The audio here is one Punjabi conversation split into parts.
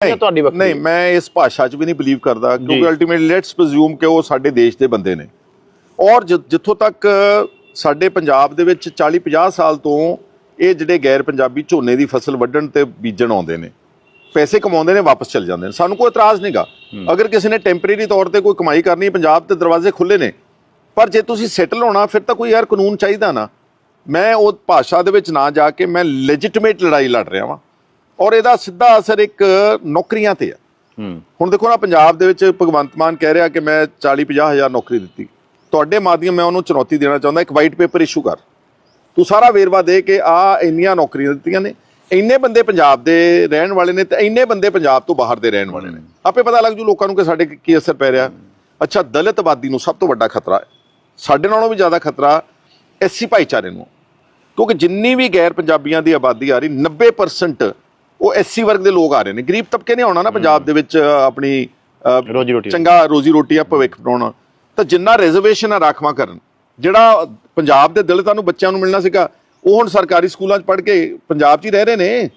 ਜਾਂ ਤੁਹਾਡੀ ਨਹੀਂ ਮੈਂ ਇਸ ਭਾਸ਼ਾ 'ਚ ਵੀ ਨਹੀਂ ਬਲੀਵ ਕਰਦਾ ਕਿਉਂਕਿ ਅਲਟੀਮੇਟਲੀ ਲੈਟਸ ਪ੍ਰਜ਼ੂਮ ਕਿ ਉਹ ਸਾਡੇ ਦੇਸ਼ ਦੇ ਬੰਦੇ ਨੇ। ਔਰ ਜਿੱਥੋਂ ਤੱਕ ਸਾਡੇ ਪੰਜਾਬ ਦੇ ਵਿੱਚ 40 50 ਸਾਲ ਤੋਂ ਇਹ ਜਿਹੜੇ ਗੈਰ ਪੰਜਾਬੀ ਝੋਨੇ ਦੀ ਫਸਲ ਵੱਢਣ ਤੇ ਬੀਜਣ ਆਉਂਦੇ ਨੇ ਪੈਸੇ ਕਮਾਉਂਦੇ ਨੇ ਵਾਪਸ ਚਲ ਜਾਂਦੇ ਨੇ। ਸਾਨੂੰ ਕੋਈ ਇਤਰਾਜ਼ ਨਹੀਂਗਾ ਅਗਰ ਕਿਸੇ ਨੇ ਟੈਂਪਰੇਰੀ ਤੌਰ ਤੇ ਕੋਈ ਕਮਾਈ ਕਰਨੀ ਪੰਜਾਬ ਤੇ ਦਰਵਾਜ਼ੇ ਖੁੱਲੇ ਨੇ ਪਰ ਜੇ ਤੁਸੀਂ ਸੈਟਲ ਹੋਣਾ ਫਿਰ ਤਾਂ ਕੋਈ ਯਾਰ ਕਾਨੂੰਨ ਚਾਹੀਦਾ ਨਾ। ਮੈਂ ਉਹ ਭਾਸ਼ਾ ਦੇ ਵਿੱਚ ਨਾ ਜਾ ਕੇ ਮੈਂ ਲੈਜਿਟਿਮੇਟ ਲੜਾਈ ਲੜ ਰਿਹਾ ਵਾਂ। ਔਰ ਇਹਦਾ ਸਿੱਧਾ ਅਸਰ ਇੱਕ ਨੌਕਰੀਆਂ ਤੇ ਆ ਹੂੰ। ਹੁਣ ਦੇਖੋ ਨਾ ਪੰਜਾਬ ਦੇ ਵਿੱਚ ਭਗਵੰਤ ਮਾਨ ਕਹਿ ਰਿਹਾ ਕਿ ਮੈਂ 40 50 ਹਜ਼ਾਰ ਨੌਕਰੀ ਦਿੱਤੀ। ਤੁਹਾਡੇ ਮਾਧਿਅਮ ਮੈਂ ਉਹਨੂੰ ਚੁਣੌਤੀ ਦੇਣਾ ਚਾਹੁੰਦਾ ਇੱਕ ਵਾਈਟ ਪੇਪਰ ਇਸ਼ੂ ਕਰ। ਤੂੰ ਸਾਰਾ ਵੇਰਵਾ ਦੇ ਕਿ ਆ ਇੰਨੀਆਂ ਨੌਕਰੀਆਂ ਦਿੱਤੀਆਂ ਨੇ। ਇੰਨੇ ਬੰਦੇ ਪੰਜਾਬ ਦੇ ਰਹਿਣ ਵਾਲੇ ਨੇ ਤੇ ਇੰਨੇ ਬੰਦੇ ਪੰਜਾਬ ਤੋਂ ਬਾਹਰ ਦੇ ਰਹਿਣ ਵਾਲੇ ਨੇ। ਆਪੇ ਪਤਾ ਲੱਗ ਜੂ ਲੋਕਾਂ ਨੂੰ ਕਿ ਸਾਡੇ ਕੀ- ਅਸਰ ਪੈ ਰਿਹਾ। ਅੱਛਾ ਦਲਿਤ ਆਬਾਦੀ ਨੂੰ ਸਭ ਤੋਂ ਵੱਡਾ ਖਤਰਾ ਹੈ। ਸਾਡੇ ਨਾਲੋਂ ਵੀ ਜ਼ਿਆਦਾ ਖਤਰਾ ਐਸਸੀ ਭਾਈਚਾਰੇ ਨੂੰ। ਕਿਉਂਕਿ ਜਿੰਨੀ ਵੀ ਗੈਰ ਪੰਜਾਬੀਆਂ ਦੀ ਆਬਾਦੀ ਆ ਰਹੀ 90% ਉਹ ਐਸਸੀ ਵਰਗ ਦੇ ਲੋਕ ਆ ਰਹੇ ਨੇ। ਗਰੀਬ ਤਬਕੇ ਨੇ ਆਉਣਾ ਨਾ ਪੰਜਾਬ ਦੇ ਵਿੱਚ ਆਪਣੀ ਰੋਜੀ ਰੋਟੀ ਚੰਗਾ ਰੋਜੀ ਰੋਟੀ ਆ ਭਵਿੱਖ ਬਣਾਉਣਾ। ਤਾਂ ਜਿੰਨਾ ਰਿਜ਼ਰਵੇਸ਼ਨ ਆ ਰਾਖਵਾ ਕਰਨ। ਜਿਹੜਾ ਪੰਜਾਬ ਦੇ ਦਲਿਤਾਂ ਨੂੰ ਬੱਚਿਆਂ ਨੂੰ ਮਿਲਣਾ ਸੀਗਾ। ਉਹ ਹੁਣ ਸਰਕਾਰੀ ਸਕੂਲਾਂ 'ਚ ਪੜ੍ਹ ਕੇ ਪੰਜਾਬ 'ਚ ਹੀ ਰਹਿ ਰਹੇ ਨੇ।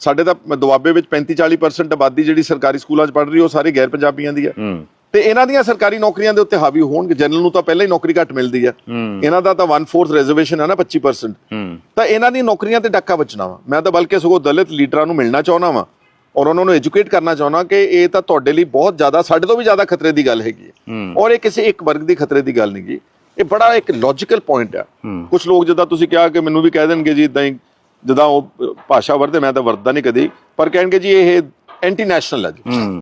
ਸਾਡੇ ਤਾਂ ਦੁਆਬੇ ਵਿੱਚ 35 40% ਆਬਾਦੀ ਜਿਹੜੀ ਸਰਕਾਰੀ ਸਕੂਲਾਂ 'ਚ ਪੜ੍ਹ ਰਹੀ ਉਹ ਸਾਰੇ ਗੈਰ ਪੰਜਾਬੀਆਂ ਦੀ ਆ। ਹੂੰ। ਤੇ ਇਹਨਾਂ ਦੀਆਂ ਸਰਕਾਰੀ ਨੌਕਰੀਆਂ ਦੇ ਉੱਤੇ ਹਾਵੀ ਹੋਣਗੇ। ਜਨਰਲ ਨੂੰ ਤਾਂ ਪਹਿਲਾਂ ਹੀ ਨੌਕਰੀ ਘੱਟ ਮਿਲਦੀ ਆ ਹੂੰ। ਇਹਨਾਂ ਦਾ ਤਾਂ 1/4 ਰਿਜ਼ਰਵੇਸ਼ਨ ਹੈ ਨਾ 25% ਹੂੰ। ਤਾਂ ਇਹਨਾਂ ਦੀ ਨੌਕਰੀਆਂ ਤੇ ਡੱਕਾ ਬਚਣਾ ਵਾ। ਮੈਂ ਤਾਂ ਬਲਕਿ ਸਗੋਂ ਦਲਿਤ ਲੀਡਰਾਂ ਨੂੰ ਮਿਲਣਾ ਚਾਹੁੰਦਾ ਵਾਂ ਔਰ ਉਹਨਾਂ ਨੂੰ ਐਜੂਕੇਟ ਕਰਨਾ ਚਾਹੁੰਦਾ ਕਿ ਇਹ ਤਾਂ ਤੁਹਾਡੇ ਲਈ ਬਹੁਤ ਜ਼ਿਆਦਾ ਸਾਡੇ ਤੋਂ ਵੀ ਜ਼ਿਆਦਾ ਖਤਰੇ ਦੀ ਗੱਲ ਹੈਗੀ ਹੈ। ਔਰ ਇਹ ਕਿਸੇ ਇੱਕ ਵਰਗ ਦੀ ਖਤਰੇ ਦੀ ਗੱਲ ਨਹੀਂ ਗੀ। ਇਹ ਬੜਾ ਇੱਕ ਲੌਜੀਕਲ ਪੁਆਇੰਟ ਆ ਹੂੰ। ਕੁਝ ਲੋਕ ਜਿੱਦਾਂ ਤੁਸੀਂ ਕਿਹਾ ਕਿ ਮੈਨੂੰ ਵੀ ਕਹਿ ਦੇਣਗੇ ਜੀ ਇਦਾਂ ਹੀ ਜਿੱਦਾਂ ਉਹ ਭਾਸ਼ਾ ਵਰਤੇ ਮੈਂ ਤਾਂ ਵਰਤਦਾ ਨਹੀਂ ਕਦੀ। ਪਰ ਕਹਿਣਗੇ ਜੀ ਇਹ ਐਂਟੀ ਨੈਸ਼ਨਲ ਹੈ ਜੀ।